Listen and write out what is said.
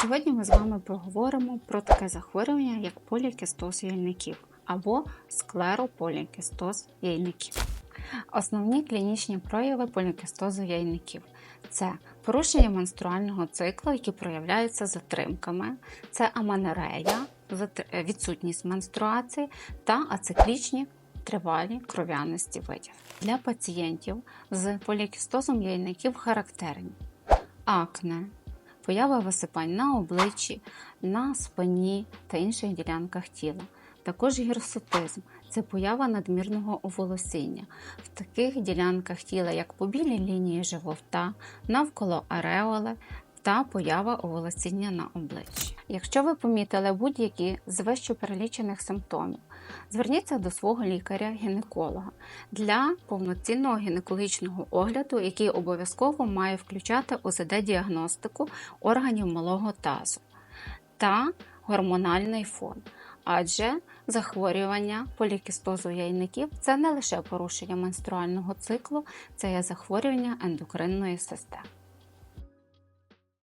Сьогодні ми з вами поговоримо про таке захворювання, як полікістоз яйників або склерополікістоз яйників. Основні клінічні прояви полікістозу яйників це порушення менструального циклу, які проявляються затримками, це аменорея, відсутність менструації та ациклічні тривалі кров'янисті видів. Для пацієнтів з полікістозом яйників характерні акне, поява висипань на обличчі, на спині та інших ділянках тіла. Також гірсотизм це поява надмірного оволосіння в таких ділянках тіла, як побілі лінії живота, навколо ареоли та поява оволосіння на обличчі. Якщо ви помітили будь-які з вище перелічених симптомів, зверніться до свого лікаря-гінеколога для повноцінного гінекологічного огляду, який обов'язково має включати ОЗД-діагностику органів малого тазу та гормональний фон. Адже захворювання полікістозу яйників це не лише порушення менструального циклу, це є захворювання ендокринної системи.